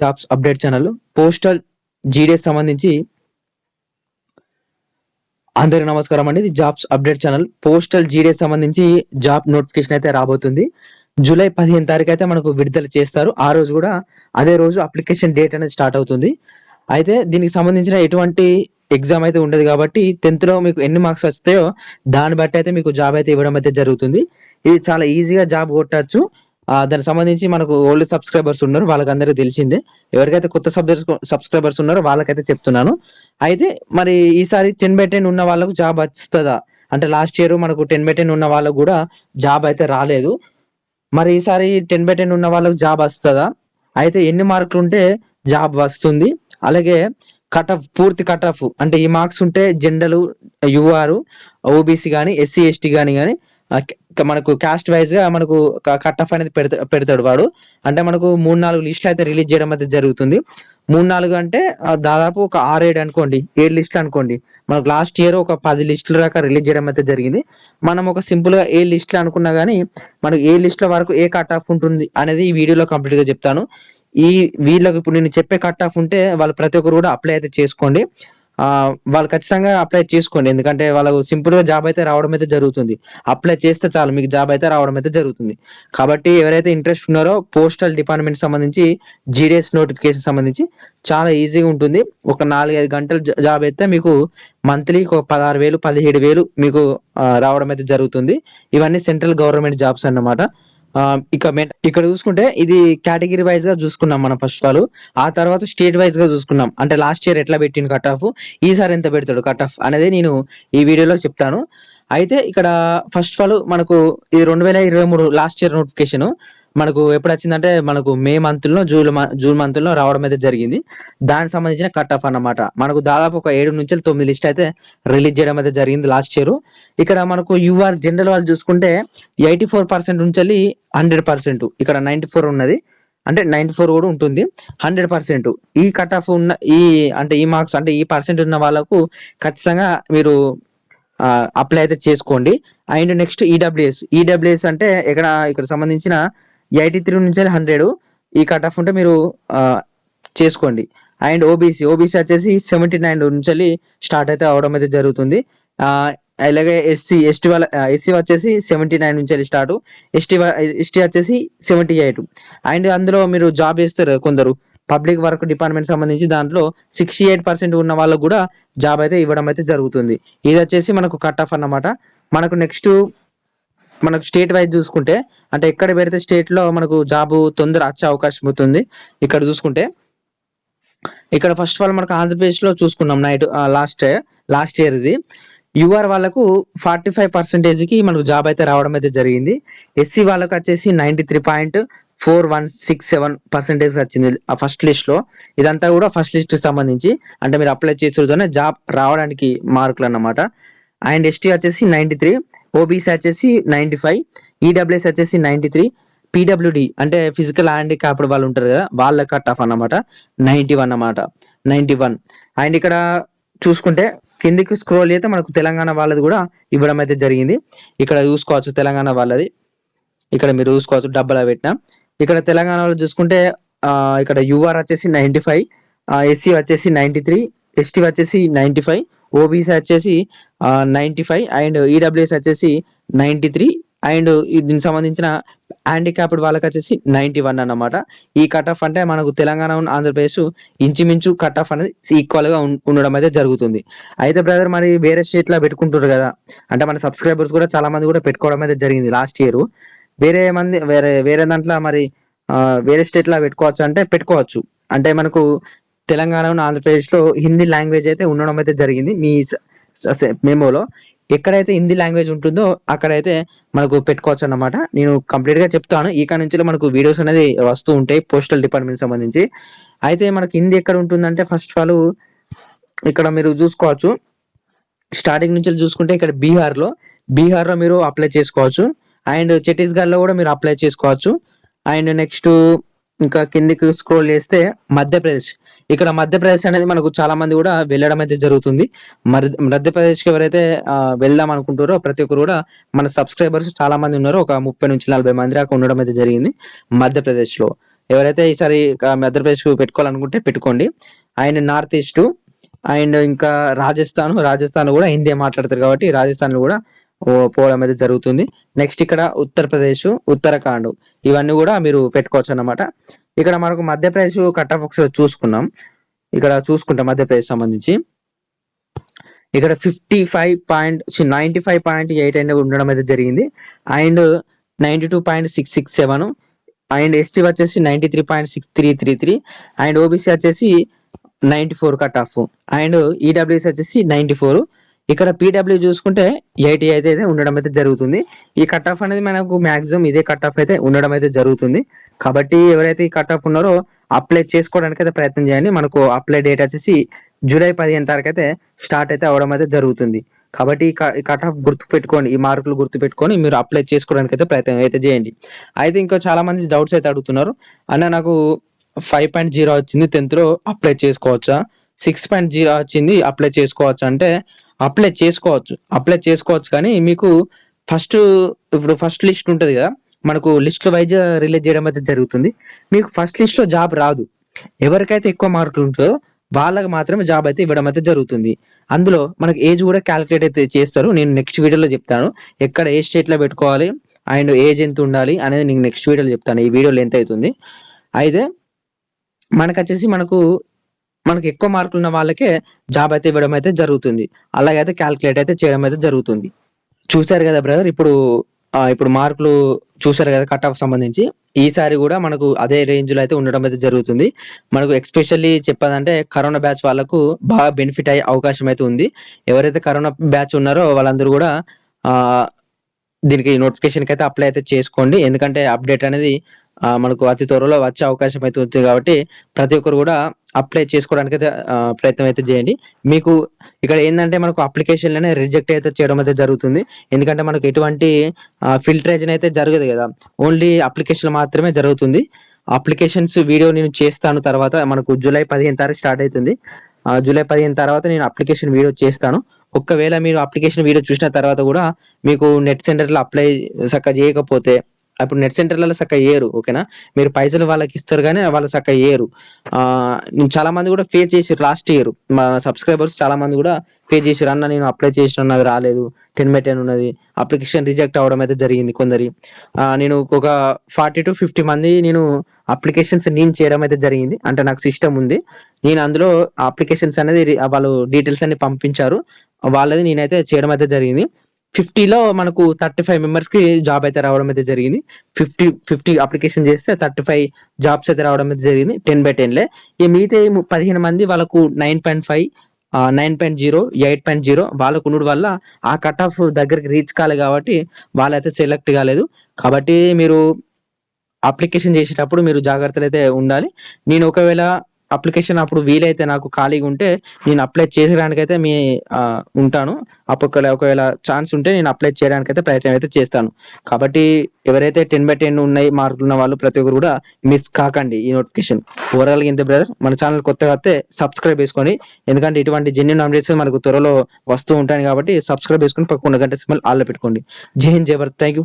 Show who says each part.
Speaker 1: Jobs update channel postal GDS సంబంధించి అందరికి నమస్కారం అండి. ఇది jobs update channel. Postal GDS సంబంధించి జాబ్ నోటిఫికేషన్ అయితే రాబోతుంది. జూలై పదిహేను తారీఖు అయితే మనకు విడుదల చేస్తారు. ఆ రోజు కూడా అదే రోజు అప్లికేషన్ డేట్ అనేది స్టార్ట్ అవుతుంది. అయితే దీనికి సంబంధించిన ఎటువంటి ఎగ్జామ్ అయితే ఉండదు కాబట్టి టెన్త్లో మీకు ఎన్ని మార్క్స్ వస్తాయో దాన్ని బట్టి అయితే మీకు జాబ్ అయితే ఇవ్వడం అయితే జరుగుతుంది. ఇది చాలా ఈజీగా జాబ్ కొట్టచ్చు. దానికి సంబంధించి మనకు ఓల్డ్ సబ్స్క్రైబర్స్ ఉన్నారు వాళ్ళకి అందరికీ తెలిసిందే. ఎవరికైతే కొత్త సబ్స్క్రైబర్స్ ఉన్నారో వాళ్ళకైతే చెప్తున్నాను. అయితే మరి ఈసారి టెన్ బై టెన్ ఉన్న వాళ్ళకు జాబ్ వస్తుందా? అంటే లాస్ట్ ఇయర్ మనకు టెన్ బై టెన్ ఉన్న వాళ్ళకు కూడా జాబ్ అయితే రాలేదు. మరి ఈసారి టెన్ బై టెన్ ఉన్న వాళ్ళకు జాబ్ వస్తుందా? అయితే ఎన్ని మార్కులు ఉంటే జాబ్ వస్తుంది. అలాగే కట్ ఆఫ్ పూర్తి కట్ ఆఫ్ అంటే ఈ మార్క్స్ ఉంటే జెండలు యుఆర్ ఓబీసీ కానీ ఎస్సీ ఎస్టీ కానీ కానీ మనకు కాస్ట్ వైజ్గా మనకు కట్ ఆఫ్ అనేది పెడతా పెడతాడు వాడు. అంటే మనకు మూడు నాలుగు లిస్టులు అయితే రిలీజ్ చేయడం అయితే జరుగుతుంది. మూడు నాలుగు అంటే దాదాపు ఒక ఆరు ఏడు అనుకోండి ఏడు లిస్టులు అనుకోండి. మనకు లాస్ట్ ఇయర్ ఒక పది లిస్టుల దాకా రిలీజ్ చేయడం అయితే జరిగింది. మనం ఒక సింపుల్గా ఏ లిస్టులు అనుకున్నా గానీ మనకు ఏ లిస్టుల వరకు ఏ కట్ ఆఫ్ ఉంటుంది అనేది ఈ వీడియోలో కంప్లీట్గా చెప్తాను. ఈ వీళ్ళకి ఇప్పుడు నేను చెప్పే కట్ ఆఫ్ ఉంటే వాళ్ళు ప్రతి ఒక్కరు కూడా అప్లై అయితే చేసుకోండి. వాళ్ళు ఖచ్చితంగా అప్లై చేసుకోండి. ఎందుకంటే వాళ్ళకు సింపుల్గా జాబ్ అయితే రావడం అయితే జరుగుతుంది. అప్లై చేస్తే చాలు మీకు జాబ్ అయితే రావడం అయితే జరుగుతుంది. కాబట్టి ఎవరైతే ఇంట్రెస్ట్ ఉన్నారో పోస్టల్ డిపార్ట్మెంట్ సంబంధించి జీడిఎస్ నోటిఫికేషన్ సంబంధించి చాలా ఈజీగా ఉంటుంది. ఒక నాలుగైదు గంటల జాబ్ అయితే మీకు మంత్లీ ఒక పదహారు వేలు పదిహేడు వేలు మీకు రావడం అయితే జరుగుతుంది. ఇవన్నీ సెంట్రల్ గవర్నమెంట్ జాబ్స్ అన్నమాట. ఇక ఇక్కడ చూసుకుంటే ఇది కేటగిరీ వైజ్గా చూసుకున్నాం మనం ఫస్ట్ ఆల్ ఆ తర్వాత స్టేట్ వైజ్గా చూసుకున్నాం. అంటే లాస్ట్ ఇయర్ ఎట్లా పెట్టిన కట్ ఆఫ్ ఈసారి ఎంత పెడతాడు కట్ ఆఫ్ అనేది నేను ఈ వీడియోలో చెప్తాను. అయితే ఇక్కడ ఫస్ట్ ఆఫ్ ఆల్ మనకు ఇది రెండు వేల ఇరవై మూడు లాస్ట్ ఇయర్ నోటిఫికేషన్ మనకు ఎప్పుడు వచ్చిందంటే మనకు మే మంత్లో జూన్ మ- జూన్ మంత్లో రావడం అయితే జరిగింది. దానికి సంబంధించిన కట్ ఆఫ్ అన్నమాట. మనకు దాదాపు ఒక ఏడు నుంచి తొమ్మిది లిస్ట్ అయితే రిలీజ్ చేయడం అయితే జరిగింది లాస్ట్ ఇయర్. ఇక్కడ మనకు యూఆర్ జనరల్ వాళ్ళు చూసుకుంటే ఎయిటీ ఫోర్ పర్సెంట్ నుంచి హండ్రెడ్ పర్సెంట్. ఇక్కడ నైన్టీ ఫోర్ ఉన్నది. అంటే నైన్టీ ఫోర్ కూడా ఉంటుంది. Hundred percent. ఈ కట్ ఆఫ్ ఉన్న ఈ అంటే ఈ మార్క్స్ అంటే ఈ పర్సెంట్ ఉన్న వాళ్ళకు ఖచ్చితంగా మీరు అప్లై అయితే చేసుకోండి. And next EWS. ఈడబ్ల్యూఎస్ అంటే ఇక్కడ ఇక్కడ సంబంధించిన ఎయిటీ త్రీ నుంచి హండ్రెడ్. ఈ కట్ ఆఫ్ ఉంటే మీరు చేసుకోండి. అండ్ ఓబీసీ ఓబీసీ వచ్చేసి సెవెంటీ నైన్ నుంచి స్టార్ట్ అయితే అవడం అయితే జరుగుతుంది. అలాగే ఎస్సీ ఎస్టీ వాళ్ళ ఎస్సీ వచ్చేసి సెవెంటీ నైన్ నుంచి స్టార్ట్ ఎస్టీ ఎస్టీ వచ్చేసి సెవెంటీ ఎయిట్ అండ్ అందులో మీరు జాబ్ చేస్తారు కొందరు. పబ్లిక్ వర్క్ డిపార్ట్మెంట్ సంబంధించి దాంట్లో సిక్స్టీ ఎయిట్ పర్సెంట్ ఉన్న వాళ్ళకు కూడా జాబ్ అయితే ఇవ్వడం అయితే జరుగుతుంది. ఇది వచ్చేసి మనకు కట్ ఆఫ్ అన్నమాట. మనకు నెక్స్ట్ మనకు స్టేట్ వైజ్ చూసుకుంటే అంటే ఎక్కడ పెడితే స్టేట్లో మనకు జాబ్ తొందర వచ్చే అవకాశం అవుతుంది ఇక్కడ చూసుకుంటే. ఇక్కడ ఫస్ట్ ఆఫ్ ఆల్ మనకు ఆంధ్రప్రదేశ్లో చూసుకున్నాం నైట్ లాస్ట్ లాస్ట్ ఇయర్ ఇది యూఆర్ వాళ్ళకు ఫార్టీ ఫైవ్ పర్సెంటేజ్కి మనకు జాబ్ అయితే రావడం అయితే జరిగింది. ఎస్సీ వాళ్ళకు వచ్చేసి ninety three point four one six seven percentage వచ్చింది ఆ ఫస్ట్ లిస్ట్లో. ఇదంతా కూడా ఫస్ట్ లిస్ట్కి సంబంధించి అంటే మీరు అప్లై చేసేతోనే జాబ్ రావడానికి మార్కులు అన్నమాట. అండ్ ఎస్టీ వచ్చేసి నైంటీ త్రీ ఓబీసీ వచ్చేసి నైంటీ ఫైవ్ ఈడబ్ల్యూఎస్ వచ్చేసి నైంటీ త్రీ పీడబ్ల్యూడి అంటే ఫిజికల్ హ్యాండిక్యాప్డ్ వాళ్ళు ఉంటారు కదా వాళ్ళ కట్ ఆఫ్ అన్నమాట. నైన్టీ వన్ అన్నమాట. నైంటీ వన్ అండ్ ఇక్కడ చూసుకుంటే కిందికి స్క్రోల్ అయితే మనకు తెలంగాణ వాళ్ళది కూడా ఇవ్వడం అయితే జరిగింది. ఇక్కడ చూసుకోవచ్చు తెలంగాణ వాళ్ళది. ఇక్కడ మీరు చూసుకోవచ్చు డబ్బులు పెట్టిన. ఇక్కడ తెలంగాణ వాళ్ళు చూసుకుంటే ఇక్కడ యూఆర్ వచ్చేసి నైంటీ ఫైవ్ ఎస్సీ వచ్చేసి నైంటీ త్రీ ఎస్టీ వచ్చేసి నైంటీ ఫైవ్ ఓబీసీ వచ్చేసి నైంటీ ఫైవ్ అండ్ ఈడబ్ల్యూఎస్ వచ్చేసి నైంటీ త్రీ అండ్ దీనికి సంబంధించిన హ్యాండిక్యాప్డ్ వాళ్ళకి వచ్చేసి నైంటీ వన్ అన్నమాట. ఈ కట్ ఆఫ్ అంటే మనకు తెలంగాణ ఉన్న ఆంధ్రప్రదేశ్ ఇంచుమించు కట్ ఆఫ్ అనేది ఈక్వల్గా ఉండడం అయితే జరుగుతుంది. అయితే బ్రదర్ మరి వేరే స్టేట్లో పెట్టుకుంటారు కదా అంటే మన సబ్స్క్రైబర్స్ కూడా చాలా మంది కూడా పెట్టుకోవడం అయితే జరిగింది లాస్ట్ ఇయర్ వేరే మంది వేరే వేరే దాంట్లో మరి వేరే స్టేట్లో పెట్టుకోవచ్చు అంటే పెట్టుకోవచ్చు. అంటే మనకు తెలంగాణ ఆంధ్రప్రదేశ్లో హిందీ లాంగ్వేజ్ అయితే ఉండడం అయితే జరిగింది. మీ మెమోలో ఎక్కడైతే హిందీ లాంగ్వేజ్ ఉంటుందో అక్కడైతే మనకు పెట్టుకోవచ్చు అన్నమాట. నేను కంప్లీట్గా చెప్తాను ఇక్కడ నుంచి మనకు వీడియోస్ అనేది వస్తూ ఉంటాయి పోస్టల్ డిపార్ట్మెంట్ సంబంధించి. అయితే మనకు హిందీ ఎక్కడ ఉంటుందంటే ఫస్ట్ ఆఫ్ ఆల్ ఇక్కడ మీరు చూసుకోవచ్చు. స్టార్టింగ్ నుంచి చూసుకుంటే ఇక్కడ బీహార్లో బీహార్లో మీరు అప్లై చేసుకోవచ్చు. అండ్ ఛత్తీస్గఢ్లో కూడా మీరు అప్లై చేసుకోవచ్చు. అండ్ నెక్స్ట్ ఇంకా కిందికి స్క్రోల్ చేస్తే మధ్యప్రదేశ్. ఇక్కడ మధ్యప్రదేశ్ అనేది మనకు చాలా మంది కూడా వెళ్ళడం అయితే జరుగుతుంది. మరి మధ్యప్రదేశ్కి ఎవరైతే వెళ్దాం అనుకుంటారో ప్రతి ఒక్కరు కూడా మన సబ్స్క్రైబర్స్ చాలా మంది ఉన్నారు. ఒక ముప్పై నుంచి నలభై మంది దాకా ఉండడం అయితే జరిగింది మధ్యప్రదేశ్లో. ఎవరైతే ఈసారి మధ్యప్రదేశ్కి మధ్యప్రదేశ్ పెట్టుకోవాలనుకుంటే పెట్టుకోండి. అండ్ నార్త్ ఈస్ట్ అండ్ ఇంకా రాజస్థాన్ రాజస్థాన్ కూడా హిందీ మాట్లాడతారు కాబట్టి రాజస్థాన్లో కూడా పోవడం అయితే జరుగుతుంది. నెక్స్ట్ ఇక్కడ ఉత్తరప్రదేశ్ ఉత్తరాఖండ్. ఇవన్నీ కూడా మీరు పెట్టుకోవచ్చు అన్నమాట. ఇక్కడ మనకు మధ్యప్రదేశ్ కట్ ఆఫ్ ఒకసారి చూసుకున్నాం. ఇక్కడ చూసుకుంటాం మధ్యప్రదేశ్ సంబంధించి. ఇక్కడ fifty five point ninety five point eight అనేది ఉండడం అయితే జరిగింది. And ninety two point six six seven and ST వచ్చేసి ninety three point six three three three and OBC వచ్చేసి ninety four cut off and EWS వచ్చేసి ninety four ఇక్కడ PW చూసుకుంటే eighty అయితే అయితే ఉండడం అయితే జరుగుతుంది. ఈ కట్ ఆఫ్ అనేది మనకు మాక్సిమం ఇదే కట్ ఆఫ్ అయితే ఉండడం అయితే జరుగుతుంది. కాబట్టి ఎవరైతే ఈ కట్ ఆఫ్ ఉన్నారో అప్లై చేసుకోవడానికి అయితే ప్రయత్నం చేయండి. మనకు అప్లై డేట్ వచ్చేసి జూలై పదిహేను తారీఖు అయితే స్టార్ట్ అయితే అవడం అయితే జరుగుతుంది. కాబట్టి ఈ కట్ ఆఫ్ గుర్తు పెట్టుకొని ఈ మార్కులు గుర్తు పెట్టుకొని మీరు అప్లై చేసుకోవడానికి అయితే ప్రయత్నం అయితే చేయండి. అయితే ఇంకా చాలా మంది డౌట్స్ అయితే అడుగుతున్నారు. అన్న నాకు ఫైవ్ పాయింట్ జీరో వచ్చింది. టెన్త్లో అప్లై చేసుకోవచ్చా? సిక్స్ పాయింట్ జీరో వచ్చింది. అప్లై చేసుకోవచ్చు? అంటే అప్లై చేసుకోవచ్చు. అప్లై చేసుకోవచ్చు కానీ మీకు ఫస్ట్ ఇప్పుడు ఫస్ట్ లిస్ట్ ఉంటుంది కదా మనకు లిస్ట్ వైజ్ రిలీజ్ చేయడం అయితే జరుగుతుంది. మీకు ఫస్ట్ లిస్ట్లో జాబ్ రాదు. ఎవరికైతే ఎక్కువ మార్కులు ఉంటుందో వాళ్ళకి మాత్రమే జాబ్ అయితే ఇవ్వడం అయితే జరుగుతుంది. అందులో మనకి ఏజ్ కూడా క్యాలిక్యులేట్ అయితే చేస్తారు. నేను నెక్స్ట్ వీడియోలో చెప్తాను. ఎక్కడ ఏ స్టేట్లో పెట్టుకోవాలి అండ్ ఏజ్ ఎంత ఉండాలి అనేది నేను నెక్స్ట్ వీడియోలో చెప్తాను. ఈ వీడియో లెంత్ అవుతుంది. అయితే మనకు వచ్చేసి మనకు మనకు ఎక్కువ మార్కులు ఉన్న వాళ్ళకే జాబ్ అయితే ఇవ్వడం అయితే జరుగుతుంది. అలాగైతే క్యాలిక్యులేట్ అయితే చేయడం అయితే జరుగుతుంది. చూశారు కదా బ్రదర్ ఇప్పుడు ఇప్పుడు మార్కులు చూశారు కదా కట్ ఆఫ్ సంబంధించి. ఈసారి కూడా మనకు అదే రేంజ్లో అయితే ఉండడం అయితే జరుగుతుంది. మనకు ఎక్స్పెషల్లీ చెప్పాలంటే కరోనా బ్యాచ్ వాళ్ళకు బాగా బెనిఫిట్ అయ్యే అవకాశం అయితే ఉంది. ఎవరైతే కరోనా బ్యాచ్ ఉన్నారో వాళ్ళందరూ కూడా దీనికి నోటిఫికేషన్కి అయితే అప్లై అయితే చేసుకోండి. ఎందుకంటే అప్డేట్ అనేది మనకు అతి త్వరలో వచ్చే అవకాశం అయితే ఉంది కాబట్టి ప్రతి ఒక్కరు కూడా అప్లై చేసుకోవడానికి అయితే ప్రయత్నం అయితే చేయండి. మీకు ఇక్కడ ఏంటంటే మనకు అప్లికేషన్లోనే రిజెక్ట్ అయితే చేయడం అయితే జరుగుతుంది. ఎందుకంటే మనకు ఎటువంటి ఫిల్టరేషన్ అయితే జరగదు కదా. ఓన్లీ అప్లికేషన్ మాత్రమే జరుగుతుంది. అప్లికేషన్స్ వీడియో నేను చేస్తాను తర్వాత మనకు జూలై పదిహేను తారీఖు స్టార్ట్ అవుతుంది. ఆ, జూలై పదిహేను తర్వాత నేను అప్లికేషన్ వీడియో చేస్తాను. ఒక్కవేళ మీరు అప్లికేషన్ వీడియో చూసిన తర్వాత కూడా మీకు నెట్ సెంటర్లో అప్లై చక్కగా చేయకపోతే అప్పుడు నెట్ సెంటర్లలో చక్కగా ఏరు ఓకేనా? మీరు పైసలు వాళ్ళకి ఇస్తారు కానీ వాళ్ళు చక్కగా ఏరు నేను చాలా మంది కూడా ఫేస్ చేసారు లాస్ట్ ఇయర్ మా సబ్స్క్రైబర్స్ చాలా మంది కూడా ఫేస్ చేసారు అన్న నేను అప్లై చేసిన నాది రాలేదు. టెన్ బై టెన్ ఉన్నది. అప్లికేషన్ రిజెక్ట్ అవడం అయితే జరిగింది కొందరి. నేను ఒక ఫార్టీ టు ఫిఫ్టీ మంది నేను అప్లికేషన్స్ నేను చేయడం అయితే జరిగింది. అంటే నాకు సిస్టమ్ ఉంది. నేను అందులో అప్లికేషన్స్ అనేది వాళ్ళు డీటెయిల్స్ అన్ని పంపించారు. వాళ్ళది నేనైతే చేయడం అయితే జరిగింది. ఫిఫ్టీలో మనకు థర్టీ ఫైవ్ మెంబర్స్కి జాబ్ అయితే రావడం అయితే జరిగింది. ఫిఫ్టీ ఫిఫ్టీ అప్లికేషన్ చేస్తే థర్టీ ఫైవ్ జాబ్స్ అయితే రావడం అయితే జరిగింది. టెన్ బై టెన్లే. ఈ మిగతా పదిహేను మంది వాళ్ళకు nine point five nine point zero eight point zero వాళ్ళకు ఉండడం వల్ల ఆ కట్ ఆఫ్ దగ్గరికి రీచ్ కాలేదు కాబట్టి వాళ్ళైతే సెలెక్ట్ కాలేదు. కాబట్టి మీరు అప్లికేషన్ చేసేటప్పుడు మీరు జాగ్రత్తలు అయితే ఉండాలి. నేను ఒకవేళ అప్లికేషన్ అప్పుడు వీలైతే నాకు ఖాళీగా ఉంటే నేను అప్లై చేసేయడానికి అయితే మీ ఉంటాను. అప్పుడు ఒకవేళ- ఛాన్స్ ఉంటే నేను అప్లై చేయడానికి అయితే ప్రయత్నం అయితే చేస్తాను. కాబట్టి ఎవరైతే టెన్ బై టెన్ ఉన్నాయి మార్కులు ఉన్న వాళ్ళు ప్రతి ఒక్కరు కూడా మిస్ కాకండి ఈ నోటిఫికేషన్. ఓవరాల్ ఇంత బ్రదర్. మన ఛానల్ కొత్తగా వస్తే సబ్స్క్రైబ్ చేసుకోండి. ఎందుకంటే ఇటువంటి జెన్యున్ అప్డేట్స్ మనకు త్వరలో వస్తూ ఉంటాయి కాబట్టి సబ్స్క్రైబ్ చేసుకుని పక్కన గంట సింబల్ ఆల్లో పెట్టుకోండి. జై హింద్ జై భారత్. Thank you